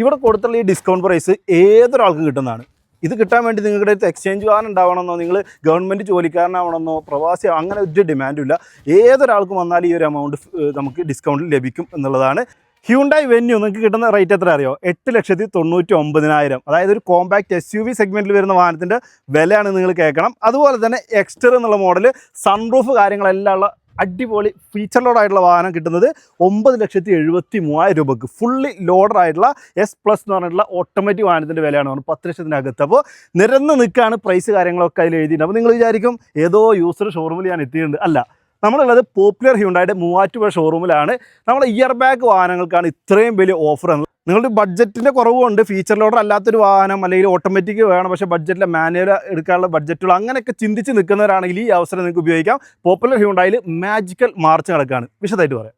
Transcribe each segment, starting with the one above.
ഇവിടെ കൊടുത്തുള്ള ഈ discount price ഏതൊരാൾക്ക് കിട്ടുന്നതാണ്. ഇത് കിട്ടാൻ വേണ്ടി നിങ്ങളുടെ അടുത്ത് എക്സ്ചേഞ്ച് വാഹനം ഉണ്ടാവണമെന്നോ നിങ്ങൾ ഗവൺമെന്റ് ജോലിക്കാരനാവണമെന്നോ പ്രവാസി അങ്ങനെ ഒരു ഡിമാൻഡും ഇല്ല. ഏതൊരാൾക്കും വന്നാൽ ഈ ഒരു എമൗണ്ട് നമുക്ക് ഡിസ്കൗണ്ടിൽ ലഭിക്കും എന്നുള്ളതാണ്. ഹ്യൂണ്ടായി വെന്യൂ നിങ്ങൾക്ക് കിട്ടുന്ന റേറ്റ് എത്ര അറിയോ? എട്ട് ലക്ഷത്തി തൊണ്ണൂറ്റി ഒമ്പതിനായിരം. അതായത് ഒരു കോമ്പാക്ട് എസ് യു വി സെഗ്മെന്റിൽ വരുന്ന വാഹനത്തിന്റെ വിലയാണ് നിങ്ങൾ കേൾക്കണം. അതുപോലെ തന്നെ എക്സ്റ്റർ എന്നുള്ള മോഡൽ സൺറൂഫ് കാര്യങ്ങളെല്ലാം ഉള്ള അടിപൊളി ഫീച്ചർ ലോഡായിട്ടുള്ള വാഹനം കിട്ടുന്നത് ഒമ്പത് ലക്ഷത്തി എഴുപത്തി മൂവായിരം രൂപക്ക്. ഫുള്ളി ലോഡറായിട്ടുള്ള എസ് പ്ലസ് എന്ന് പറഞ്ഞിട്ടുള്ള ഓട്ടോമാറ്റിക് വാഹനത്തിന്റെ വിലയാണ് പറഞ്ഞത്. പത്ത് ലക്ഷത്തിനകത്ത്. അപ്പോൾ നിരന്ന് നിൽക്കുകയാണ് പ്രൈസ് കാര്യങ്ങളൊക്കെ അതിൽ എഴുതിയിട്ടുണ്ട്. അപ്പോൾ നിങ്ങൾ വിചാരിക്കും ഏതോ യൂസർ ഷോറൂമിൽ ഞാൻ എത്തിയിട്ടുണ്ട്. അല്ല നമ്മളുള്ളത് പോപ്പുലർ ഹ്യൂണ്ടായിട്ട് മൂവാറ്റുപുഴ ഷോറൂമിലാണ് നമ്മുടെ ഇയർ ബാഗ് വാഹനങ്ങൾക്കാണ് ഇത്രയും വലിയ ഓഫർ നിങ്ങളുടെ ബഡ്ജറ്റിന്റെ കുറവുണ്ട് ഫീച്ചർ ലോഡർ അല്ലാത്തൊരു വാഹനം അല്ലെങ്കിൽ ഓട്ടോമാറ്റിക് വേണം. പക്ഷേ ബഡ്ജറ്റിലെ മാനുവൽ എടുക്കാനുള്ള ബഡ്ജറ്റുകൾ അങ്ങനെയൊക്കെ ചിന്തിച്ച് നിൽക്കുന്നവരാണെങ്കിൽ ഈ അവസരം നിങ്ങൾക്ക് ഉപയോഗിക്കാം. പോപ്പുലർ ഹ്യൂണ്ടായിൽ മാജിക്കൽ മാർച്ച് നടക്കുകയാണ് വിശദമായിട്ട് പറയാം.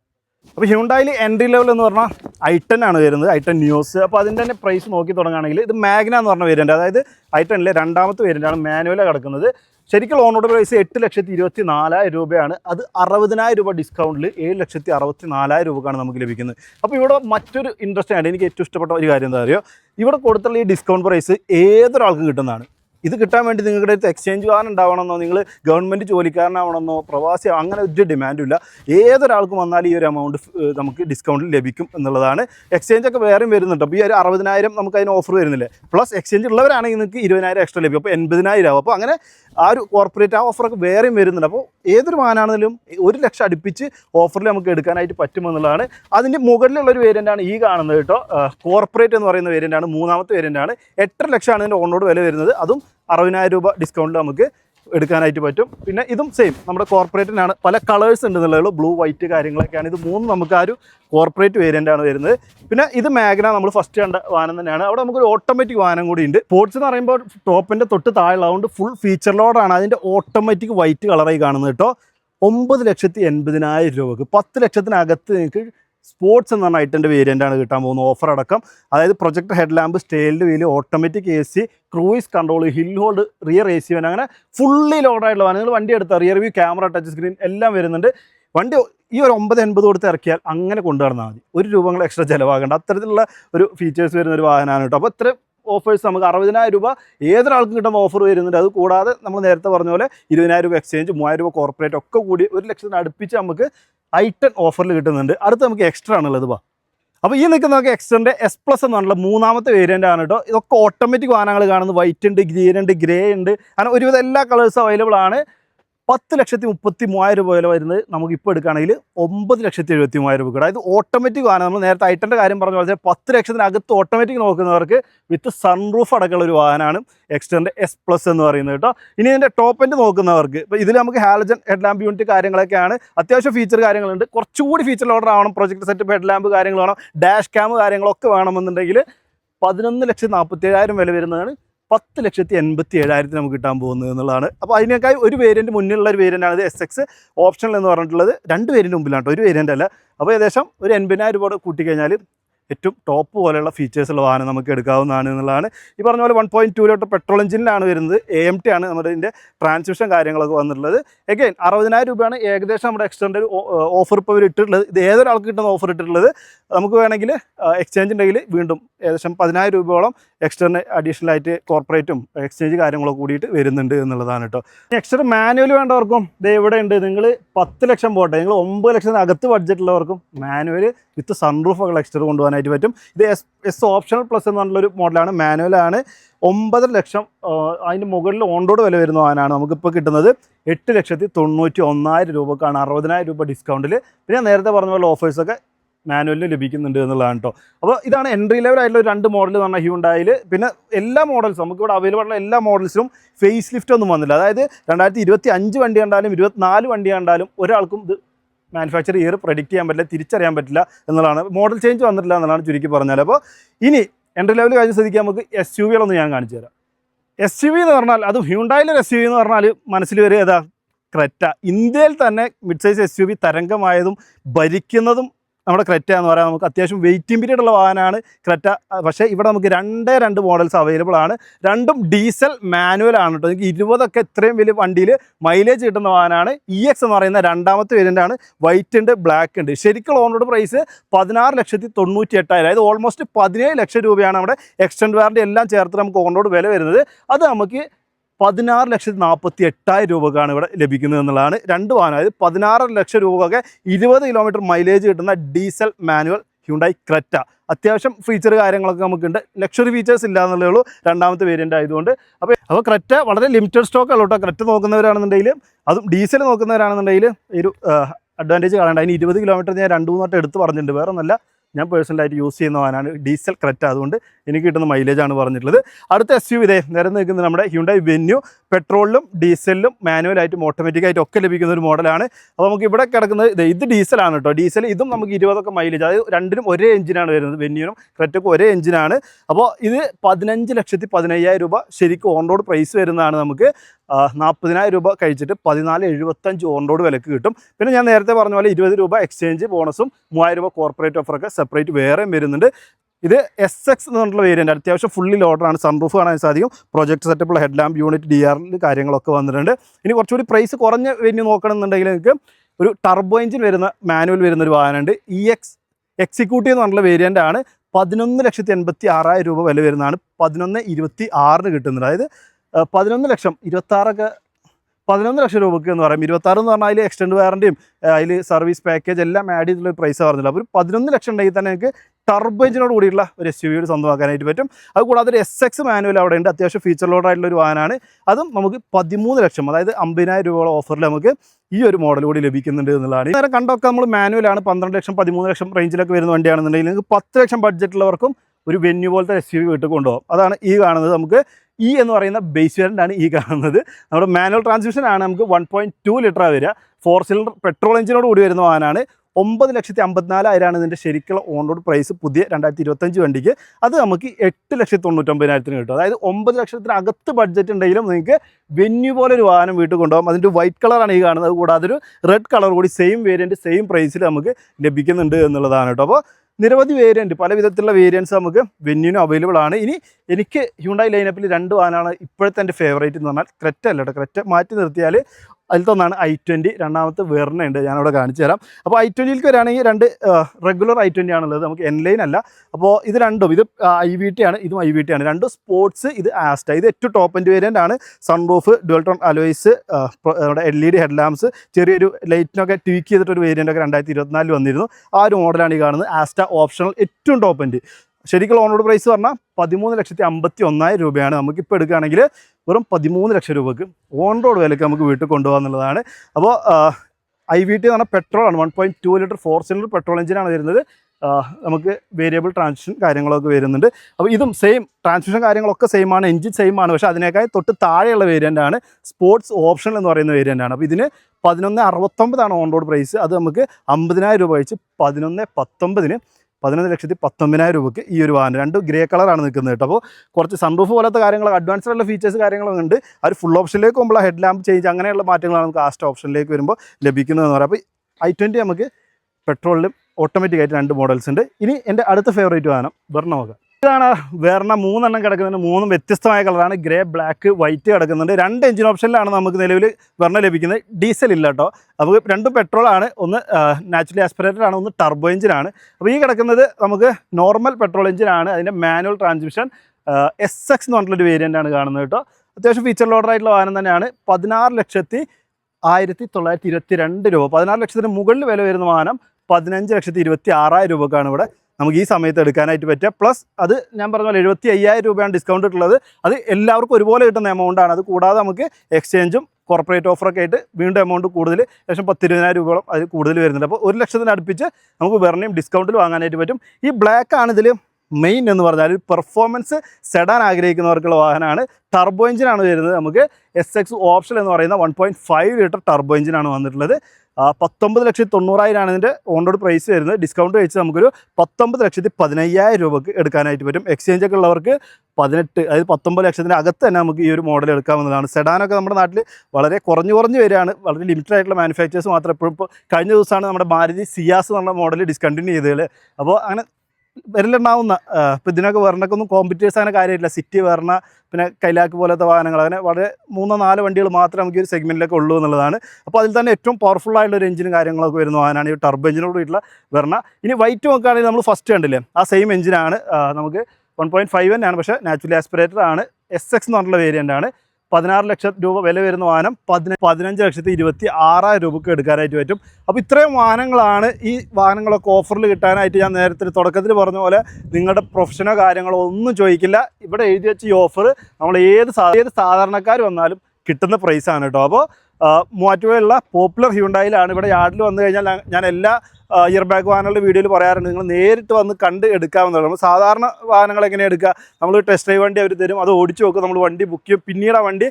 അപ്പോൾ ഹ്യൂണ്ടായിൽ എൻട്രി ലെവൽ എന്ന് പറഞ്ഞാൽ ഐ ടെൻ ആണ് വരുന്നത്. ഐ ടെൻ ന്യൂസ് അപ്പോൾ അതിന്റെ തന്നെ പ്രൈസ് നോക്കി തുടങ്ങുകയാണെങ്കിൽ ഇത് മാഗ്ന എന്ന് പറഞ്ഞ വേരിയന്റ് അതായത് ഐ ടെനിലെ രണ്ടാമത്തെ വേരിയന്റാണ് മാനുവലാണ് കിടക്കുന്നത്. ശരിക്കും ലോൺ പ്രൈസ് എട്ട് ലക്ഷത്തി ഇരുപത്തി നാലായിരം രൂപയാണ്. അത് അറുപതിനായിരം രൂപ ഡിസ്കൗണ്ടിൽ ഏഴ് ലക്ഷത്തി അറുപത്തി നാലായിരം രൂപക്കാണ് നമുക്ക് ലഭിക്കുന്നത്. അപ്പോൾ ഇവിടെ മറ്റൊരു ഇൻട്രസ്റ്റ് ആണ് എനിക്ക് ഏറ്റവും ഇഷ്ടപ്പെട്ട ഒരു കാര്യം എന്താ ഇവിടെ കൊടുത്തുള്ള ഈ ഡിസ്കൗണ്ട് പ്രൈസ് ഏതൊരാൾക്കും കിട്ടുന്നതാണ്? ഇത് കിട്ടാൻ വേണ്ടി നിങ്ങളുടെ അടുത്ത് എക്സ്ചേഞ്ച് കാരൻ ഉണ്ടാവണമെന്നോ നിങ്ങൾ ഗവൺമെന്റ് ജോലിക്കാരനാവണമെന്നോ പ്രവാസി അങ്ങനെ ഒരു ഡിമാൻഡും ഇല്ല. ഏതൊരാൾക്കും വന്നാൽ ഈ ഒരു എമൗണ്ട് നമുക്ക് ഡിസ്കൗണ്ടിൽ ലഭിക്കും എന്നുള്ളതാണ്. എക്സ്ചേഞ്ച് ഒക്കെ വേറെയും വരുന്നുണ്ട്. അപ്പോൾ ഈ ഒരു അറുപതിനായിരം നമുക്ക് അതിന് ഓഫർ വരുന്നില്ലേ? പ്ലസ് എക്സ്ചേഞ്ച് ഉള്ളവരാണെങ്കിൽ നിങ്ങൾക്ക് ഇരുപതിനായിരം എക്സ്ട്രാ ലഭിക്കും. അപ്പോൾ എൺപതിനായിരം ആവും. അപ്പോൾ അങ്ങനെ ആ ഒരു കോർപ്പറേറ്റ് ആ ഓഫറൊക്കെ വേറെയും വരുന്നുണ്ട്. അപ്പോൾ ഏതൊരു വാഹനമാണെങ്കിലും ഒരു ലക്ഷം അടുപ്പിച്ച് ഓഫറിൽ നമുക്ക് എടുക്കാനായിട്ട് പറ്റുമെന്നുള്ളതാണ്. അതിന്റെ മുകളിലുള്ള ഒരു വേരിയന്റാണ് ഈ കാണുന്നത് കേട്ടോ. കോർപ്പറേറ്റ് എന്ന് പറയുന്ന വേരിയന്റാണ് മൂന്നാമത്തെ വേരിയന്റാണ് എട്ടര ലക്ഷമാണ് ഇതിന്റെ ഓണോട് വില വരുന്നത്. അതും അറുപതിനായിരം രൂപ ഡിസ്കൗണ്ടിൽ നമുക്ക് എടുക്കാനായിട്ട് പറ്റും. പിന്നെ ഇതും സെയിം നമ്മുടെ കോർപ്പറേറ്റിനാണ് പല കളേഴ്സ് ഉണ്ട് എന്നുള്ളത് ബ്ലൂ വൈറ്റ് കാര്യങ്ങളൊക്കെയാണ്. ഇത് മൂന്ന് നമുക്ക് ആ ഒരു കോർപ്പറേറ്റ് വേരിയന്റ് ആണ് വരുന്നത്. പിന്നെ ഇത് മാഗ്ന നമ്മൾ ഫസ്റ്റ് കണ്ട വാഹനം തന്നെയാണ്. അവിടെ നമുക്കൊരു ഓട്ടോമാറ്റിക് വാനം കൂടി ഉണ്ട്. സ്പോർട്സ് എന്ന് പറയുമ്പോൾ ടോപ്പിന്റെ തൊട്ട് താഴെയുള്ളതുകൊണ്ട് ഫുൾ ഫീച്ചർ ലോഡാണ് അതിന്റെ ഓട്ടോമാറ്റിക് വൈറ്റ് കളറായി കാണുന്നത് കേട്ടോ. ഒമ്പത് ലക്ഷത്തി എൺപതിനായിരം രൂപക്ക് പത്ത് ലക്ഷത്തിനകത്ത് നിങ്ങൾക്ക് സ്പോർട്സ് എന്ന് പറഞ്ഞ ഐറ്റന്റെ വേരിയന്റ് ആണ് കിട്ടാൻ പോകുന്നത്. ഓഫർ അടക്കം. അതായത് project head lamp styled wheel automatic A C cruise control hill hold rear A C അങ്ങനെ ഫുള്ളി ലോഡായിട്ടുള്ള വാഹനം നിങ്ങൾ വണ്ടി എടുത്താൽ rear view camera touch screen എല്ലാം വരുന്നുണ്ട്. വണ്ടി ഈ ഒരു ഒമ്പത് എൺപത് കൊടുത്ത് ഇറക്കിയാൽ അങ്ങനെ കൊണ്ടുവന്നാൽ മതി. ഒരു രൂപങ്ങൾ എക്സ്ട്രാ ചിലവാകേണ്ട. അത്തരത്തിലുള്ള ഒരു ഫീച്ചേഴ്സ് വരുന്ന ഒരു വാഹനമാണ് കേട്ടോ. അപ്പോൾ ഇത്ര ഓഫേഴ്സ് നമുക്ക് അറുപതിനായിരം രൂപ ഏതൊരാൾക്കും കിട്ടുന്ന ഓഫർ വരുന്നുണ്ട്. അത് കൂടാതെ നമ്മൾ നേരത്തെ പറഞ്ഞ പോലെ ഇരുപതിനായിരം രൂപ എക്സ്ചേഞ്ച് മൂവായിരം രൂപ കോർപ്പറേറ്റ് ഒക്കെ കൂടി ഒരു ലക്ഷത്തിന് അടുപ്പിച്ച് നമുക്ക് ഐറ്റൻ ഓഫറിൽ കിട്ടുന്നുണ്ട്. അടുത്ത് നമുക്ക് എക്സ്ട്രാ ആണുള്ളത് വാ. അപ്പോൾ ഈ നിൽക്കുന്ന നമുക്ക് എക്സ്റ്റന്റെ എസ് പ്ലസ് എന്നുള്ള മൂന്നാമത്തെ വേരിയന്റ് ആണ് കേട്ടോ ഇതൊക്കെ ഓട്ടോമാറ്റിക് വാഹനങ്ങൾ കാണുന്നത്. വൈറ്റ് ഉണ്ട് ഗ്രീൻ ഉണ്ട് ഗ്രേ ഉണ്ട്. അങ്ങനെ ഒരുവിധം എല്ലാ കളേഴ്സും അവൈലബിൾ ആണ്. പത്ത് ലക്ഷത്തി മുപ്പത്തി മൂവായിരം രൂപ വില വരുന്നത് നമുക്ക് ഇപ്പോൾ എടുക്കുകയാണെങ്കിൽ ഒമ്പത് ലക്ഷത്തി എഴുപത്തി മൂവായിരം രൂപ അതായത് ഓട്ടോമാറ്റിക് വാഹനം. നമ്മൾ നേരത്തെ ഐറ്റന്റെ കാര്യം പറഞ്ഞ പോലെ പത്ത് ലക്ഷത്തിനകത്ത് ഓട്ടോമാറ്റിക് നോക്കുന്നവർക്ക് വിത്ത് സൺറൂഫ് അടക്കമുള്ള ഒരു വാഹനമാണ് എക്സ്റ്ററിന്റെ എസ് പ്ലസ് എന്ന് പറയുന്നത് കേട്ടോ. ഇനി ഇതിന്റെ ടോപ്പ് എൻഡ് നോക്കുന്നവർക്ക് ഇപ്പോൾ ഇതിൽ നമുക്ക് ഹാലജൻ ഹെഡ് ലാമ്പ് യൂണിറ്റ് കാര്യങ്ങളൊക്കെയാണ്. അത്യാവശ്യം ഫീച്ചർ കാര്യങ്ങളുണ്ട്. കുറച്ചുകൂടി ഫീച്ചർ ഓർഡർ ആവണം പ്രൊജക്ട് സെറ്റപ്പ് ഹെഡ് ലാമ്പ് കാര്യങ്ങൾ വേണം ഡാഷ് ക്യാം കാര്യങ്ങളൊക്കെ വേണമെന്നുണ്ടെങ്കിൽ പതിനൊന്ന് ലക്ഷത്തി നാൽപ്പത്തി ഏഴായിരം വില വരുന്നതാണ് പത്ത് ലക്ഷത്തി എൺപത്തി ഏഴായിരത്തിന് നമുക്ക് കിട്ടാൻ പോകുന്നത് എന്നുള്ളതാണ്. അപ്പോൾ അതിനേക്കാൾ ഒരു വേരിയന്റ് മുന്നിലുള്ള ഒരു വേരിയന്റ് ആണ് ഇത് എസ് എക്സ് ഓപ്ഷണൽ എന്ന് പറഞ്ഞിട്ടുള്ളത്. രണ്ട് വേരിയന്റ് മുമ്പിലാണ് കേട്ടോ ഒരു വേരിയന്റ് അല്ല. അപ്പോൾ ഏകദേശം ഒരു എൺപതിനായിരം രൂപ കൂട്ടിക്കഴിഞ്ഞാൽ ഏറ്റവും ടോപ്പ് പോലെയുള്ള ഫീച്ചേഴ്സ് ഉള്ള വാഹനം നമുക്ക് എടുക്കാവുന്നതാണ് എന്നുള്ളതാണ്. ഈ പറഞ്ഞ പോലെ one point two litre petrol എഞ്ചിനിലാണ് വരുന്നത്. എ എം ടി ആണ് നമ്മുടെ ഇതിന്റെ ട്രാൻസ്മിഷൻ കാര്യങ്ങളൊക്കെ വന്നിട്ടുള്ളത്. എഗെയിൻ അറുപതിനായിരം രൂപയാണ് ഏകദേശം നമ്മുടെ എക്സ്റ്റൻഡ് ഓഫർ ഇപ്പോൾ ഇവർ ഇട്ടിട്ടുള്ളത്. ഇത് ഏതൊരാൾക്ക് കിട്ടുന്ന ഓഫർ ഇട്ടിട്ടുള്ളത്? നമുക്ക് വേണമെങ്കിൽ എക്സ്ചേഞ്ച് ഉണ്ടെങ്കിൽ വീണ്ടും ഏകദേശം പതിനായിരം രൂപയോളം എക്സ്റ്റേണൽ അഡീഷണൽ ആയിട്ട് കോർപ്പറേറ്റും എക്സ്ചേഞ്ച് കാര്യങ്ങളൊക്കെ കൂടിയിട്ട് വരുന്നുണ്ട് എന്നുള്ളതാണ് കേട്ടോ. എക്സ്റ്റർ മാനുവൽ വേണ്ടവർക്കും ഇത് എവിടെ ഉണ്ട്. നിങ്ങൾ പത്ത് ലക്ഷം പോട്ടെ. നിങ്ങൾ ഒമ്പത് ലക്ഷത്തിന് അകത്ത് ബഡ്ജറ്റുള്ളവർക്കും മാനുവൽ വിത്ത് സൺറൂഫ് ഒക്കെ എക്സ്ട്രാ കൊണ്ടുപോകാനായിട്ട് പറ്റും. ഇത് എസ് എസ് ഓപ്ഷണൽ പ്ലസ് എന്നുള്ളൊരു മോഡലാണ് മാനുവലാണ് ഒമ്പതര ലക്ഷം അതിന് മുകളിൽ ഓൺറോഡ് വില വരുന്ന വാഹനമാണ് നമുക്കിപ്പോൾ കിട്ടുന്നത്. എട്ട് ലക്ഷത്തി തൊണ്ണൂറ്റി ഒന്നായിരം രൂപക്കാണ്. അറുപതിനായിരം രൂപ ഡിസ്കൗണ്ടിൽ പിന്നെ നേരത്തെ പറഞ്ഞ പോലെ ഓഫേഴ്സൊക്കെ മാനുവലിന് ലഭിക്കുന്നുണ്ട് എന്നുള്ളതാണ് കേട്ടോ അപ്പോൾ ഇതാണ് എൻട്രി ലെവൽ ആയിട്ടുള്ള രണ്ട് മോഡൽ എന്ന് പറഞ്ഞാൽ ഹ്യൂണ്ടായിൽ പിന്നെ എല്ലാ മോഡൽസും നമുക്ക് ഇവിടെ അവൈലബിൾ ആയിട്ടുള്ള എല്ലാ മോഡൽസിലും ഫേസ് ലിഫ്റ്റ് ഒന്നും വന്നില്ല. അതായത് രണ്ടായിരത്തി ഇരുപത്തി അഞ്ച് വണ്ടി കണ്ടാലും ഇരുപത്തിനാല് വണ്ടി കണ്ടാലും ഒരാൾക്കും ഇത് മാനുഫാക്ചർ ഇയർ പ്രൊഡിക്റ്റ് ചെയ്യാൻ പറ്റില്ല തിരിച്ചറിയാൻ പറ്റില്ല എന്നുള്ളതാണ്. മോഡൽ ചേഞ്ച് വന്നിട്ടില്ല എന്നുള്ളതാണ് ചുരുക്കി പറഞ്ഞാൽ അപ്പോൾ ഇനി എൻട്രി ലെവൽ കഴിഞ്ഞ ശ്രദ്ധിക്കാൻ നമുക്ക് എസ് യു വികളൊന്ന് ഞാൻ കാണിച്ചു തരാം. എസ് യു വി എന്ന് പറഞ്ഞാൽ അത് ഹ്യൂണ്ടായിലൊരു എസ് യു വി എന്ന് പറഞ്ഞാൽ മനസ്സിൽ വരിക ഏതാ? ക്രെറ്റ. ഇന്ത്യയിൽ തന്നെ mid size S U V തരംഗമായതും ഭരിക്കുന്നതും നമ്മുടെ ക്രെറ്റ എന്ന് പറയാൻ നമുക്ക് അത്യാവശ്യം വെയിറ്റിംഗ് പീരീഡ് ഉള്ള വാഹനമാണ് ക്രെറ്റ. പക്ഷേ ഇവിടെ നമുക്ക് രണ്ടേ രണ്ട് മോഡൽസ് അവൈലബിൾ ആണ്. രണ്ടും ഡീസൽ മാനുവൽ ആണ് കേട്ടോ നിങ്ങൾക്ക് ഇരുപതൊക്കെ ഇത്രയും വലിയ വണ്ടിയിൽ മൈലേജ് കിട്ടുന്ന വാഹനമാണ്. ഇ എക്സ് എന്ന് പറയുന്ന രണ്ടാമത്തെ വേരിയന്റ് ആണ്. വൈറ്റ് ഉണ്ട് ബ്ലാക്ക് ഉണ്ട്. ശരിക്കും ഓൺ റോഡ് പ്രൈസ് പതിനാറ് ലക്ഷത്തി തൊണ്ണൂറ്റി എട്ടായിരം അതായത് ഓൾമോസ്റ്റ് പതിനേഴ് ലക്ഷം രൂപയാണ് നമ്മുടെ എക്സ്റ്റൻഡ് വാറണ്ടി എല്ലാം ചേർത്ത് നമുക്ക് ഓൺ റോഡ് വില വരുന്നത്. അത് നമുക്ക് പതിനാറ് ലക്ഷത്തി നാൽപ്പത്തി എട്ടായിരം രൂപക്കാണ് ഇവിടെ ലഭിക്കുന്നത് എന്നുള്ളതാണ് രണ്ട് വാഹനം. അതായത് പതിനാറ് ലക്ഷം രൂപക്കൊക്കെ ഇരുപത് കിലോമീറ്റർ മൈലേജ് കിട്ടുന്ന ഡീസൽ മാനുവൽ ഹ്യുണ്ടായി ക്രെറ്റ അത്യാവശ്യം ഫീച്ചർ കാര്യങ്ങളൊക്കെ നമുക്കുണ്ട്. ലക്ഷറി ഫീച്ചേഴ്സ് ഇല്ല എന്നുള്ളേ ഉള്ളൂ. രണ്ടാമത്തെ വേരിയന്റ് ആയതുകൊണ്ട്. അപ്പോൾ അപ്പോൾ ക്രെറ്റ വളരെ ലിമിറ്റഡ് സ്റ്റോക്ക് ഉള്ളൂ കേട്ടോ. ക്രെറ്റ നോക്കുന്നവരാണെന്നുണ്ടെങ്കിൽ അതും ഡീസൽ നോക്കുന്നവരാണെന്നുണ്ടെങ്കിൽ ഒരു അഡ്വാന്റേജ് കാണേണ്ട. അതിന് ഇരുപത് കിലോമീറ്റർ ഞാൻ രണ്ട് മൂന്ന് വട്ടം എടുത്ത് പറഞ്ഞിട്ടുണ്ട്. വേറെ ഒന്നല്ല ഞാൻ പേഴ്സണലായിട്ട് യൂസ് ചെയ്യുന്ന വാഹനമാണ് ഡീസൽ ക്രെറ്റ അതുകൊണ്ട് എനിക്ക് കിട്ടുന്ന മൈലേജാണ് പറഞ്ഞിട്ടുള്ളത്. അടുത്ത എസ് യു ഇതേ നേരം നിൽക്കുന്നത് നമ്മുടെ ഹ്യുണ്ടായി വെന്യൂ പെട്രോളിലും ഡീസലിലും മാനുവലായിട്ടും ഓട്ടോമാറ്റിക്കായിട്ടും ഒക്കെ ലഭിക്കുന്ന ഒരു മോഡലാണ്. അപ്പോൾ നമുക്ക് ഇവിടെ കിടക്കുന്നത് ഇത് ഡീസലാണ് കേട്ടോ. ഡീസൽ ഇതും നമുക്ക് ഇരുപതൊക്കെ മൈലേജ് അതായത് രണ്ടിനും ഒരേ എഞ്ചിനാണ് വരുന്നത് വെന്യൂനും ക്രെറ്റക്കും ഒരേ എഞ്ചിനാണ് അപ്പോൾ ഇത് പതിനഞ്ച് ലക്ഷത്തി പതിനയ്യായിരം രൂപ ശരിക്കും ഓൺ റോഡ് പ്രൈസ് വരുന്നതാണ് നമുക്ക്. നാൽപ്പതിനായിരം രൂപ കഴിച്ചിട്ട് പതിനാല് എഴുപത്തഞ്ച് ഓൺ റോഡ് വിലക്ക് കിട്ടും. പിന്നെ ഞാൻ നേരത്തെ പറഞ്ഞ പോലെ ഇരുപത് രൂപ എക്സ്ചേഞ്ച് ബോണസും മൂവായിരം രൂപ കോർപ്പറേറ്റ് ഓഫറൊക്കെ സെപ്പറേറ്റ് വേറെയും വരുന്നുണ്ട്. ഇത് എസ് എക്സ് എന്ന് പറഞ്ഞിട്ടുള്ള വേരിയന്റ് അത്യാവശ്യം ഫുള്ളി ലോഡറാണ് സൺറൂഫ് കാണാൻ സാധിക്കും. പ്രൊജക്ട് സെറ്റപ്പുള്ള ഹെഡ് ലാമ്പ് യൂണിറ്റ് ഡി ആറിൽ കാര്യങ്ങളൊക്കെ വന്നിട്ടുണ്ട്. ഇനി കുറച്ചുകൂടി പ്രൈസ് കുറഞ്ഞ വെന്യൂ നോക്കണമെന്നുണ്ടെങ്കിൽ നിങ്ങൾക്ക് ഒരു ടർബോ എഞ്ചിൻ വരുന്ന മാനുവൽ വരുന്ന ഒരു വാഹനമുണ്ട്. ഇ എക്സ് എക്സിക്യൂട്ടീവ് എന്ന് പറഞ്ഞിട്ടുള്ള വേരിയന്റ് ആണ്. പതിനൊന്ന് ലക്ഷത്തി എൺപത്തി ആറായിരം രൂപ വില വരുന്നതാണ്. പതിനൊന്ന് ഇരുപത്തി ആറിന് കിട്ടുന്നത്. അതായത് പതിനൊന്ന് ലക്ഷം ഇരുപത്താറൊക്കെ പതിനൊന്ന് ലക്ഷം രൂപയ്ക്ക് എന്ന് പറയും. ഇരുപത്താറ് എന്ന് പറഞ്ഞാൽ അതിൽ എക്സ്റ്റൻഡ് വാറന്റിയും അതിൽ സർവീസ് പാക്കേജ് എല്ലാം ആഡ് ചെയ്തിട്ടുള്ള പ്രൈസ് പറഞ്ഞില്ല അപ്പോൾ ഒരു പതിനൊന്ന് ലക്ഷം ഉണ്ടെങ്കിൽ തന്നെ നിങ്ങൾക്ക് ടർബോ എഞ്ചിനോട് കൂടിയുള്ള ഒരു എസ് യു വി സ്വന്തമാക്കാനായിട്ട് പറ്റും. അത് കൂടാതെ ഒരു എസ് എക്സ് മാനുവൽ അവിടെ ഉണ്ട്. അത്യാവശ്യം ഫീച്ചർ ലോഡായിട്ടുള്ള ഒരു വാഹനമാണ്. അതും നമുക്ക് പതിമൂന്ന് ലക്ഷം അതായത് അമ്പതിനായിരം രൂപയുടെ ഓഫറിൽ നമുക്ക് ഈ ഒരു മോഡൽ കൂടി ലഭിക്കുന്നുണ്ട് എന്നുള്ളതാണ്. നേരെ കണ്ടൊക്കെ നമ്മൾ മാനുവലാണ് പന്ത്രണ്ട് ലക്ഷം പതിമൂന്ന് ലക്ഷം റേഞ്ചിലൊക്കെ വരുന്ന വണ്ടിയാണെന്നുണ്ടെങ്കിൽ നിങ്ങൾക്ക് പത്ത് ലക്ഷം ബഡ്ജറ്റുള്ളവർക്കും ഒരു വെന്യൂ പോലത്തെ എസ് യു വി വീട്ടിൽ കൊണ്ടുപോകും. അതാണ് ഈ കാണുന്നത്. നമുക്ക് ഈ എന്ന് പറയുന്ന ബേസ് വേരിയന്റാണ് ഈ കാണുന്നത്. നമ്മുടെ മാനുവൽ ട്രാൻസ്മിഷൻ ആണ് നമുക്ക് വൺ പോയിന്റ് ടു ലിറ്ററാണ് വരിക. ഫോർ സിലിണ്ടർ പെട്രോൾ എഞ്ചിനോട് കൂടി വരുന്ന വാഹനമാണ്. ഒമ്പത് ലക്ഷത്തി അമ്പത്തിനാലായിരമാണ് ഇതിന്റെ ശരിക്കുള്ള ഓൺ റോഡ് പ്രൈസ് പുതിയ രണ്ടായിരത്തി ഇരുപത്തഞ്ച് വണ്ടിക്ക്. അത് നമുക്ക് എട്ട് ലക്ഷത്തി തൊണ്ണൂറ്റൊമ്പതിനായിരത്തിന് കിട്ടും. അതായത് ഒമ്പത് ലക്ഷത്തിന് അകത്ത് ബഡ്ജറ്റ് ഉണ്ടെങ്കിലും നിങ്ങൾക്ക് വെന്യൂ പോലെ ഒരു വാഹനം വീട്ടിൽ കൊണ്ടുപോകും. അതിന്റെ വൈറ്റ് കളറാണ് ഈ കാണുന്നത്. കൂടാതെ ഒരു റെഡ് കളർ കൂടി സെയിം വേരിയന്റ് സെയിം പ്രൈസിൽ നമുക്ക് ലഭിക്കുന്നുണ്ട് എന്നുള്ളതാണ് കേട്ടോ. അപ്പോൾ നിരവധി വേരിയന്റ് പല വിധത്തിലുള്ള വേരിയൻസ് നമുക്ക് വെന്യൂനും അവൈലബിൾ ആണ്. ഇനി എനിക്ക് ഹ്യൂണ്ടായി ലൈനപ്പിൽ രണ്ട് വാഹനമാണ് ഇപ്പോഴത്തെ എന്റെ ഫേവറേറ്റ് എന്ന് പറഞ്ഞാൽ ക്രെറ്റ അല്ല കേട്ടോ. ക്രെറ്റ മാറ്റി നിർത്തിയാൽ അതിലത്തൊന്നാണ് ഐ ട്വന്റി രണ്ടാമത്തെ വേറെ ഉണ്ട് ഞാനവിടെ കാണിച്ചു തരാം. അപ്പോൾ ഐ ട്വന്റിയിലേക്ക് വരികയാണെങ്കിൽ രണ്ട് റെഗുലർ ഐ ട്വന്റി ആണുള്ളത്. നമുക്ക് എൻ ലൈൻ അല്ല. അപ്പോൾ ഇത് രണ്ടും ഇത് ഐ വി ടി ആണ് ഇതും ഐ വി ടി ആണ്. രണ്ട് സ്പോർട്സ് ഇത് ആസ്റ്റ ഇത് ഏറ്റവും ടോപ്പ് എൻഡ് വേരിയന്റ് ആണ്. സൺറൂഫ് ഡുവൽട്ടോൺ അലോയ്സ് നമ്മുടെ എൽ ഇ ഡി ഹെഡ് ചെറിയൊരു ലൈറ്റിനൊക്കെ ട്വീക്ക് ചെയ്തിട്ടൊരു വേരിയന്റ് ഒക്കെ രണ്ടായിരത്തി ഇരുപത്തിനാലിൽ വന്നിരുന്നു. ആ ഒരു മോഡലാണ് ഈ കാണുന്നത്. ആസ്റ്റ ഓപ്ഷണൽ ഏറ്റവും ടോപ്പ് എൻഡ് ശരിക്കും ഓൺറോഡ് പ്രൈസ് പറഞ്ഞാൽ പതിമൂന്ന് ലക്ഷത്തി അമ്പത്തി ഒന്നായിരം രൂപയാണ്. നമുക്കിപ്പോൾ എടുക്കുകയാണെങ്കിൽ വെറും പതിമൂന്ന് ലക്ഷം രൂപക്ക് ഓൺ റോഡ് വിലയ്ക്ക് നമുക്ക് വീട്ടിൽ കൊണ്ടുപോകാന്നുള്ളതാണ് അപ്പോൾ ഐ വി ടി എന്ന് പറഞ്ഞാൽ പെട്രോൾ ആണ്. One point two litre four cylinder petrol എഞ്ചിനാണ് വരുന്നത്. നമുക്ക് വേരിയബിൾ ട്രാൻസ്മിഷൻ കാര്യങ്ങളൊക്കെ വരുന്നുണ്ട്. അപ്പോൾ ഇതും സെയിം ട്രാൻസ്മിഷൻ കാര്യങ്ങളൊക്കെ സെയിം ആണ്. എഞ്ചിൻ സെയിം ആണ്. പക്ഷേ അതിനേക്കാൾ തൊട്ട് താഴെയുള്ള വേരിയന്റ് ആണ് സ്പോർട്സ് ഓപ്ഷൻ എന്ന് പറയുന്ന വേരിയന്റ് ആണ്. അപ്പോൾ ഇതിന് പതിനൊന്ന് അറുപത്തൊമ്പതാണ് ഓൺ റോഡ് പ്രൈസ് അത് നമുക്ക് അമ്പതിനായിരം രൂപ വെച്ച് പതിനൊന്ന് പത്തൊമ്പതിന് പതിനൊന്ന് ലക്ഷത്തി പത്തൊമ്പതിനായിരം രൂപയ്ക്ക് ഈ ഒരു വാഹനം. രണ്ട് ഗ്രേ കളറാണ് നിൽക്കുന്നത് കേട്ടോ. അപ്പോൾ കുറച്ച് സൺറൂഫ് പോലത്തെ കാര്യങ്ങൾ അഡ്വാൻസ്ഡ് ഉള്ള ഫീച്ചേഴ്സ് കാര്യങ്ങളൊക്കെ ഉണ്ട്. ആ ഫുൾ ഓപ്ഷനിലേക്ക് പോകുമ്പോൾ ഹെഡ് ലാമ്പ് ചേഞ്ച് അങ്ങനെയുള്ള മാറ്റങ്ങളാണ് നമുക്ക് ആസ്റ്റ് ഓപ്ഷനിലേക്ക് വരുമ്പോൾ ലഭിക്കുന്നതെന്ന് പറയാം. അപ്പോൾ ഐ ട്വന്റി നമുക്ക് പെട്രോളിലും ഓട്ടോമാറ്റിക്കായിട്ട് രണ്ട് മോഡൽസ് ഉണ്ട്. ഇനി എന്റെ അടുത്ത ഫേവറേറ്റ് വാഹനം വെർണ നോക്കാം ഇതാണ് വേറെ മൂന്നെണ്ണം കിടക്കുന്നുണ്ട് മൂന്നും വ്യത്യസ്തമായ കളറാണ്. ഗ്രേ ബ്ലാക്ക് വൈറ്റ് കിടക്കുന്നുണ്ട്. രണ്ട് എഞ്ചിൻ ഓപ്ഷനിലാണ് നമുക്ക് നിലവിൽ വെർണ ലഭിക്കുന്നത്. ഡീസൽ ഇല്ല കേട്ടോ. നമുക്ക് രണ്ടും പെട്രോളാണ് ഒന്ന് നാച്ചുറലി ആസ്പിറേറ്റഡ് ആണ് ഒന്ന് ടർബോ എഞ്ചിനാണ് അപ്പോൾ ഈ കിടക്കുന്നത് നമുക്ക് നോർമൽ പെട്രോൾ എഞ്ചിനാണ് അതിന്റെ മാനുവൽ ട്രാൻസ്മിഷൻ എസ് എക്സ് എന്ന് പറഞ്ഞിട്ടൊരു വേരിയന്റ് ആണ് കാണുന്നത് കേട്ടോ. അത്യാവശ്യം ഫീച്ചർ ലോഡർ ആയിട്ടുള്ള വാഹനം തന്നെയാണ്. പതിനാറ് ലക്ഷത്തി ആയിരത്തി തൊള്ളായിരത്തി ഇരുപത്തി രണ്ട് രൂപ. പതിനാറ് ലക്ഷത്തിന് മുകളിൽ വില വരുന്ന വാഹനം പതിനഞ്ച് ലക്ഷത്തി ഇരുപത്തി ആറായിരം രൂപക്കാണ് ഇവിടെ. നമുക്ക് ഈ സമയത്ത് എടുക്കാനായിട്ട് പറ്റുക. പ്ലസ് അത് ഞാൻ പറഞ്ഞ പോലെ എഴുപത്തി അയ്യായിരം രൂപയാണ് ഡിസ്കൗണ്ട് ഇട്ടുള്ളത്. അത് എല്ലാവർക്കും ഒരുപോലെ കിട്ടുന്ന എമൗണ്ടാണ് അത് കൂടാതെ നമുക്ക് എക്സ്ചേഞ്ചും കോർപ്പറേറ്റ് ഓഫറൊക്കെ ആയിട്ട് വീണ്ടും എമൗണ്ട് കൂടുതൽ ഏകദേശം പത്തിരുപതിനായിരം രൂപയോളം അത് കൂടുതൽ വരുന്നുണ്ട്. അപ്പോൾ ഒരു ലക്ഷത്തിന് അടുപ്പിച്ച് നമുക്ക് വേറെയും ഡിസ്കൗണ്ടിൽ വാങ്ങാനായിട്ട് പറ്റും. ഈ ബ്ലാക്ക് ആണ് മെയിൻ എന്ന് പറഞ്ഞാൽ പെർഫോമൻസ് സെഡാൻ ആഗ്രഹിക്കുന്നവർക്കുള്ള വാഹനമാണ്. ടർബോ എഞ്ചിനാണ് വരുന്നത്. നമുക്ക് എസ് എക്സ് ഓപ്ഷൻ എന്ന് പറയുന്ന one point five litre turbo എഞ്ചിനാണ് വന്നിട്ടുള്ളത്. പത്തൊമ്പത് ലക്ഷത്തി തൊണ്ണൂറായിരമാണ് ഇതിന്റെ ഓൺ റോഡ് പ്രൈസ് വരുന്നത്. ഡിസ്കൗണ്ട് വെച്ച് നമുക്കൊരു പത്തൊമ്പത് ലക്ഷത്തി പതിനയ്യായിരം രൂപക്ക് എടുക്കാനായിട്ട് പറ്റും. എക്സ്ചേഞ്ച് ഒക്കെ ഉള്ളവർക്ക് പതിനെട്ട് അതായത് പത്തൊമ്പത് ലക്ഷത്തിന്റെ അകത്ത് തന്നെ നമുക്ക് ഈ ഒരു മോഡൽ എടുക്കാവുന്നതാണ്. സെഡാനൊക്കെ നമ്മുടെ നാട്ടിൽ വളരെ കുറഞ്ഞു കുറഞ്ഞു വരികയാണ്. വളരെ ലിമിറ്റഡ് ആയിട്ടുള്ള മാനുഫാക്ചേഴ്സ് മാത്രം എപ്പോഴും ഇപ്പോൾ കഴിഞ്ഞ ദിവസമാണ് നമ്മുടെ മാരുതി സിയാസ് എന്നുള്ള മോഡൽ ഡിസ്കണ്ടിന്യൂ ചെയ്തത്. അപ്പോൾ അങ്ങനെ വരലുണ്ടാവുന്ന ഇപ്പം ഇതിനൊക്കെ വരണൊക്കെ ഒന്നും കോമ്പറ്റീഴ്സ് അങ്ങനെ കാര്യമില്ല സിറ്റി വരണ പിന്നെ കൈലാക്ക് പോലത്തെ വാഹനങ്ങൾ അങ്ങനെ വളരെ മൂന്നോ നാല് വണ്ടികൾ മാത്രമേ നമുക്ക് ഒരു സെഗ്മെന്റിലൊക്കെ ഉള്ളൂ എന്നുള്ളതാണ്. അപ്പോൾ അതിൽ തന്നെ ഏറ്റവും പവർഫുൾ ആയിട്ടുള്ള ഒരു എഞ്ചിനും കാര്യങ്ങളൊക്കെ വരുന്ന വാഹനമാണ് ഈ ടർബ് എഞ്ചിനോട് കൂടിയിട്ടുള്ള ഇനി വൈറ്റ് നോക്കുകയാണെങ്കിൽ നമ്മൾ ഫസ്റ്റ് കണ്ടില്ലേ? ആ സെയിം എഞ്ചിനാണ് നമുക്ക് വൺ പോയിന്റ് ഫൈവ് തന്നെയാണ് പക്ഷേ നാച്ചുറൽ ആസ്പിറേറ്റർ ആണ്. എസ് എക്സ് എന്ന് പറഞ്ഞിട്ടുള്ള വേരിയന്റ് ആണ്. പതിനാറ് ലക്ഷം രൂപ വില വരുന്ന വാഹനം പതിന പതിനഞ്ച് ലക്ഷത്തി ഇരുപത്തി ആറായിരം രൂപയ്ക്ക് എടുക്കാനായിട്ട് പറ്റും. അപ്പോൾ ഇത്രയും വാഹനങ്ങളാണ് ഈ വാഹനങ്ങളൊക്കെ ഓഫറിൽ കിട്ടാനായിട്ട് ഞാൻ നേരത്തെ തുടക്കത്തിൽ പറഞ്ഞ പോലെ നിങ്ങളുടെ പ്രൊഫഷനോ കാര്യങ്ങളോ ഒന്നും ചോദിക്കില്ല. ഇവിടെ എഴുതി വെച്ച ഈ ഓഫർ നമ്മൾ ഏത് ഏത് സാധാരണക്കാർ വന്നാലും കിട്ടുന്ന പ്രൈസാണ് കേട്ടോ. അപ്പോൾ മൂവാറ്റുപുഴയുള്ള പോപ്പുലർ ഹ്യൂണ്ടായിലാണ് ഇവിടെ യാർഡിൽ വന്നു കഴിഞ്ഞാൽ ഞാൻ- എല്ലാ ഇയർ ബാഗ് വാഹനങ്ങളുടെ വീഡിയോയിൽ പറയാറുണ്ട്. നിങ്ങൾ നേരിട്ട് വന്ന് കണ്ട് എടുക്കാമെന്നുള്ളത് നമ്മൾ സാധാരണ വാഹനങ്ങൾ എങ്ങനെ എടുക്കുക? നമ്മൾ ടെസ്റ്റ് ഡ്രൈവ് വണ്ടി അവർ തരും. അത് ഓടിച്ചു നോക്കും. നമ്മൾ വണ്ടി ബുക്ക് ചെയ്യും. പിന്നീട് ആ വണ്ടി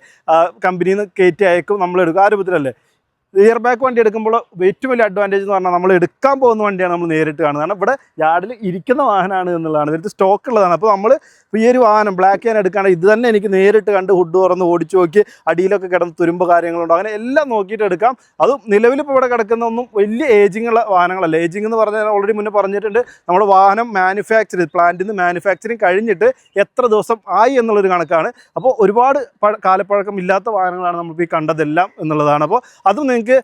കമ്പനിയിൽ നിന്ന് കയറ്റി അയക്കും. നമ്മൾ എടുക്കും. ആ രൂപത്തിലല്ലേ? ഇയർ ബാക്ക് വണ്ടി എടുക്കുമ്പോൾ ഏറ്റവും വലിയ അഡ്വാന്റേജ് എന്ന് പറഞ്ഞാൽ നമ്മൾ എടുക്കാൻ പോകുന്ന വണ്ടിയാണ് നമ്മൾ നേരിട്ട് കാണുന്നത്. കാരണം ഇവിടെ യാർഡിൽ ഇരിക്കുന്ന വാഹനമാണ് എന്നുള്ളതാണ്. ഇവർക്ക് സ്റ്റോക്ക് ഉള്ളതാണ്. അപ്പോൾ നമ്മൾ ഇപ്പോൾ ഈ ഒരു വാഹനം ബ്ലാക്ക് ഞാൻ എടുക്കുകയാണെങ്കിൽ ഇത് തന്നെ എനിക്ക് നേരിട്ട് കണ്ട് ഹുഡ് തുറന്ന് ഓടിച്ചു നോക്കി അടിയിലൊക്കെ കിടന്ന് തുരുമ്പ് കാര്യങ്ങളുണ്ടോ അങ്ങനെ എല്ലാം നോക്കിയിട്ട് എടുക്കാം. അതും നിലവിൽ ഇപ്പോൾ ഇവിടെ കിടക്കുന്ന ഒന്നും വലിയ ഏജിങ് ഉള്ള വാഹനങ്ങളല്ല. ഏജിങ് എന്ന് പറഞ്ഞാൽ ഓൾറെഡി മുന്നേ പറഞ്ഞിട്ടുണ്ട് നമ്മുടെ വാഹനം മാനുഫാക്ചർ പ്ലാന്റിൽ നിന്ന് മാനുഫാക്ചറിങ് കഴിഞ്ഞിട്ട് എത്ര ദിവസം ആയി എന്നുള്ളൊരു കണക്കാണ്. അപ്പോൾ ഒരുപാട് കാലപ്പഴക്കം ഇല്ലാത്ത വാഹനങ്ങളാണ് നമ്മൾ ഈ കണ്ടതെല്ലാം എന്നുള്ളതാണ്. അപ്പോൾ അതും നിങ്ങൾക്ക്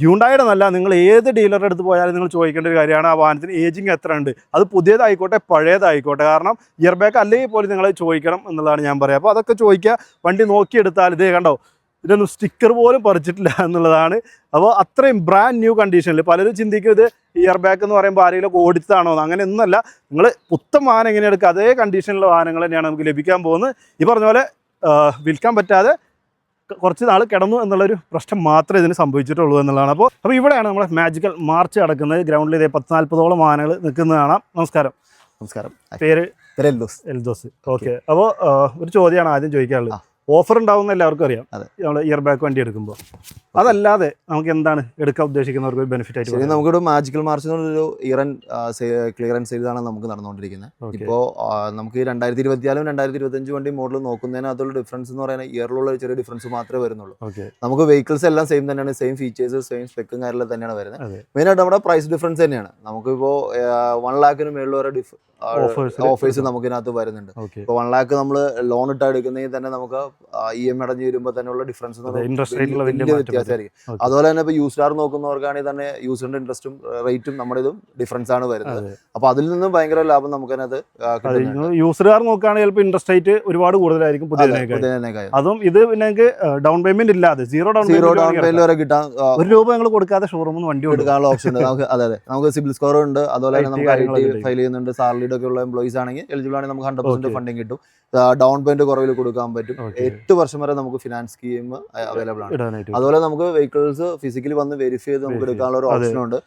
ഹ്യൂണ്ടായുടെ നല്ല നിങ്ങൾ ഏത് ഡീലറുടെ അടുത്ത് പോയാലും നിങ്ങൾ ചോദിക്കേണ്ട ഒരു കാര്യമാണ് ആ വാഹനത്തിന് ഏജിങ് എത്ര ഉണ്ട് അത് പുതിയതായിക്കോട്ടെ പഴയതായിക്കോട്ടെ. കാരണം ഇയർ ബാക്ക് അല്ലെങ്കിൽ പോലും നിങ്ങൾ ചോദിക്കണം എന്നുള്ളതാണ് ഞാൻ പറയുക അപ്പോൾ അതൊക്കെ ചോദിക്കുക വണ്ടി നോക്കിയെടുത്താൽ ഇതേ കണ്ടോ ഇതിനൊന്നും സ്റ്റിക്കർ പോലും പറിച്ചിട്ടില്ല എന്നുള്ളതാണ്. അപ്പോൾ അത്രയും ബ്രാൻഡ് ന്യൂ കണ്ടീഷനിൽ പലരും ചിന്തിക്കും ഇത് ഇയർ ബാക്ക് എന്ന് പറയുമ്പോൾ ആരെങ്കിലും ഓടിച്ചതാണോ അങ്ങനെ ഒന്നുമല്ല നിങ്ങൾ പുത്തൻ വാഹനം എങ്ങനെ എടുക്കുക അതേ കണ്ടീഷനിലുള്ള വാഹനങ്ങൾ തന്നെയാണ് നമുക്ക് ലഭിക്കാൻ പോകുന്നത്. ഈ പറഞ്ഞ പോലെ വിൽക്കാൻ പറ്റാതെ കുറച്ച് നാൾ കിടന്നു എന്നുള്ളൊരു പ്രശ്നം മാത്രമേ ഇതിന് സംഭവിച്ചിട്ടുള്ളൂ എന്നുള്ളതാണ്. അപ്പോൾ അപ്പോൾ ഇവിടെയാണ് നമ്മുടെ മാജിക്കൽ മാർച്ച് നടക്കുന്നത്. ഗ്രൗണ്ടിൽ ഇതേ പത്ത് നാൽപ്പതോളം ആനകൾ നിൽക്കുന്നത് കാണാം. നമസ്കാരം. നമസ്കാരം. പേര് എൽദോസ്. എൽദോസ്. ഓക്കെ അപ്പോൾ ഒരു ചോദ്യമാണ് ആദ്യം ചോദിക്കാനുള്ളത്. ഓഫർ ഉണ്ടാവുന്ന എല്ലാവർക്കും അറിയാം. നമ്മൾ ഇയർ ബാക്ക് വണ്ടി എടുക്കുമ്പോൾ അതല്ലാതെ നമുക്ക് എന്താണ് എടുക്കാൻ ഉദ്ദേശിക്കുന്നവർക്ക് ഒരു ബെനിഫിറ്റ് ആയിട്ട്? നമുക്കിവിടെ മാജിക്കൽ മാർച്ച് എന്നൊരു ഇയർ ക്ലിയറൻസ് സെയിലാണ് നമുക്ക് നടന്നുകൊണ്ടിരിക്കുന്നത്. ഇപ്പോൾ നമുക്ക് രണ്ടായിരത്തി ഇരുപത്തിനാലും രണ്ടായിരത്തി ഇരുപത്തഞ്ച് വണ്ടി മോഡൽ നോക്കുന്നതിനകത്തുള്ള ഡിഫറൻസ് എന്ന് പറയുന്നത് ഇയറിലുള്ള ഒരു ചെറിയ ഡിഫറൻസ് മാത്രമേ വരുന്നുള്ളൂ നമുക്ക് വെഹിക്കിൾസ് എല്ലാം സെയിം തന്നെയാണ് സെയിം ഫീച്ചേഴ്സ് സെയിം സ്പെക്കും കാര്യങ്ങളും തന്നെയാണ് വരുന്നത്. മെയിനായിട്ട് നമ്മുടെ പ്രൈസ് ഡിഫറൻസ് തന്നെയാണ് നമുക്കിപ്പോൾ വൺ ലാക്കിന് മേളിൽ വരെ ഓഫേഴ്സ് നമുക്ക് ഇതിനകത്ത് വരുന്നുണ്ട്. ഇപ്പൊ വൺ ലാക്ക് നമ്മൾ ലോൺ ഇട്ട് എടുക്കുന്നെങ്കിൽ തന്നെ നമുക്ക് ഇ എം അടഞ്ഞു വരുമ്പോൾ തന്നെ ഉള്ള ഡിഫറൻസ് വ്യത്യാസമായിരിക്കും അതുപോലെ തന്നെ ഇപ്പൊ യൂസ് നോക്കുന്നവർക്കാണെങ്കിൽ തന്നെ യൂസറിന്റെ ഇൻട്രസ്റ്റും റേറ്റും നമ്മുടെ ഇതും ഡിഫറൻസ് ആണ് വരുന്നത്. അപ്പൊ അതിൽ നിന്നും ഭയങ്കര ലാഭം നമുക്ക് അതിനകത്ത് ആ, അത് കിട്ടുന്നുണ്ട്. നിങ്ങൾ യൂസറുകാർ നോക്കുകയാണെങ്കിൽ ചിലപ്പോൾ ഇൻട്രസ്റ്റ് റേറ്റ് ഒരുപാട് കൂടുതലായിരിക്കും അതെ, ഇത് പിന്നെ നിങ്ങൾക്ക് ഡൗൺ പേയ്മെന്റ് ഇല്ലാതെ zero down zero down payment വരെ കിട്ടാൻ ഒരു രൂപ ഞങ്ങൾ കൊടുക്കാതെ ഷോറൂമിൽ വണ്ടി കൊടുക്കാനുള്ള ഓപ്ഷൻ ഉണ്ട്. നമുക്ക് അതെ അതെ. നമുക്ക് സിബിൽ സ്കോർ ഉണ്ട് അതുപോലെ തന്നെ നമുക്ക് ഫയൽ ചെയ്യുന്നുണ്ട്. സാലറിയുടെ ഒക്കെ ഉള്ള എംപ്ലോയീസ് ആണെങ്കിൽ എലിജിബിൾ ആണെങ്കിൽ നമുക്ക് ഹൺഡ്രഡ് പെർസെന്റ്. ഫണ്ടിങ് കിട്ടും. ഡൗൺ പേയ്മെന്റ് കുറവിൽ കൊടുക്കാൻ പറ്റും. എട്ട് വർഷം വരെ നമുക്ക് ഫിനാൻസ് സ്കീം അവൈലബിൾ ആണ്. അതുപോലെ നമുക്ക് വെഹിക്കിൾസ് ഫിസിക്കലി വന്ന് വെരിഫൈ ചെയ്ത് നമുക്ക്. എടുക്കാനുള്ള ഒരു ഓപ്ഷൻ ഉണ്ട്.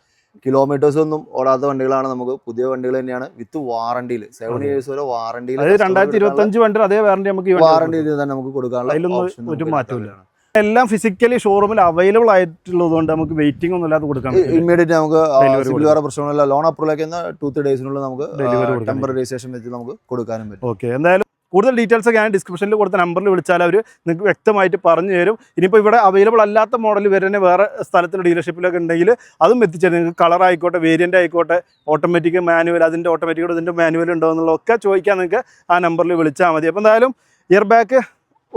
കിലോമീറ്റേഴ്സ് ഒന്നും ഓടാത്ത വണ്ടികളാണ് നമുക്ക്. പുതിയ വണ്ടികൾ തന്നെയാണ് വിത്ത് വാറണ്ടിയിൽ സെവൻ ഇയേഴ്സ് വരെ വാറണ്ടിയിൽ രണ്ടായിരത്തി ഇരുപത്തി അഞ്ച് വണ്ടി അതേ വാറണ്ടി നമുക്ക് വാറണ്ടി. തന്നെ നമുക്ക് കൊടുക്കാനുള്ള ഒരു നമുക്ക് എല്ലാം ഫിസിക്കലി ഷോറൂമിൽ അവൈലബിൾ ആയിട്ടുള്ളത് കൊണ്ട് നമുക്ക് വെയിറ്റിംഗ് ഒന്നും ഇല്ലാതെ കൊടുക്കാം ഇമ്മീഡിയറ്റ് നമുക്ക് വേറെ പ്രശ്നമില്ല ലോൺ അപ്രൂവൽ ആക്കുന്ന ടു ത്രീ ഡേയ്സിനുള്ളിൽ നമുക്ക് ടെമ്പററി രജിസ്ട്രേഷൻ വെച്ച് നമുക്ക് കൊടുക്കാനും പറ്റും. ഓക്കെ എന്തായാലും കൂടുതൽ ഡീറ്റെയിൽസ് ഒക്കെ ഞാൻ ഡിസ്ക്രിപ്ഷനിൽ കൊടുത്ത നമ്പറിൽ വിളിച്ചാൽ അവർ നിങ്ങൾക്ക് വ്യക്തമായിട്ട് പറഞ്ഞു തരും. ഇനിയിപ്പോൾ ഇവിടെ അവൈലബിൾ അല്ലാത്ത മോഡൽ വരുന്ന വേറെ സ്ഥലത്തിൽ ഡീലർഷിപ്പിലൊക്കെ ഉണ്ടെങ്കിൽ അതും എത്തിച്ചേരും. നിങ്ങൾക്ക് കളർ ആയിക്കോട്ടെ വേരിയന്റ് ആയിക്കോട്ടെ ഓട്ടോമാറ്റിക് മാനുവൽ അതിന്റെ ഓട്ടോമാറ്റിക്കോട് ഇതിന്റെ മാനുവൽ ഉണ്ടോ എന്നുള്ളതൊക്കെ ചോദിക്കാൻ നിങ്ങൾക്ക് ആ നമ്പറിൽ വിളിച്ചാൽ മതി. അപ്പോൾ എന്തായാലും ഇയർ ബാക്ക്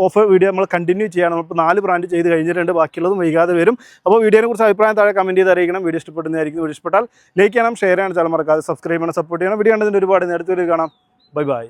ഓഫർ വീഡിയോ നമ്മൾ കണ്ടിന്യൂ ചെയ്യണം. ഇപ്പോൾ നാല് ബ്രാൻഡ് ചെയ്ത് കഴിഞ്ഞിട്ടുണ്ട്. ബാക്കിയുള്ളതും വൈകാതെ വരും. അപ്പോൾ വീഡിയോനെ കുറിച്ച് അഭിപ്രായം താഴെ കമന്റ് ചെയ്ത് അറിയിക്കണം. വീഡിയോ ഇഷ്ടപ്പെടുന്നതായിരിക്കും. വീഡിയോ ഇഷ്ടപ്പെട്ടാൽ ലൈക്ക് ചെയ്യണം ഷെയർ ചെയ്യണം. ചാനൽ മറക്കാതെ സബ്സ്ക്രൈബ് ചെയ്യണം സപ്പോർട്ട് ചെയ്യണം. വീഡിയോ കണ്ടതിന് ഒരുപാട് നേരത്തെ കാണാം. Bye bye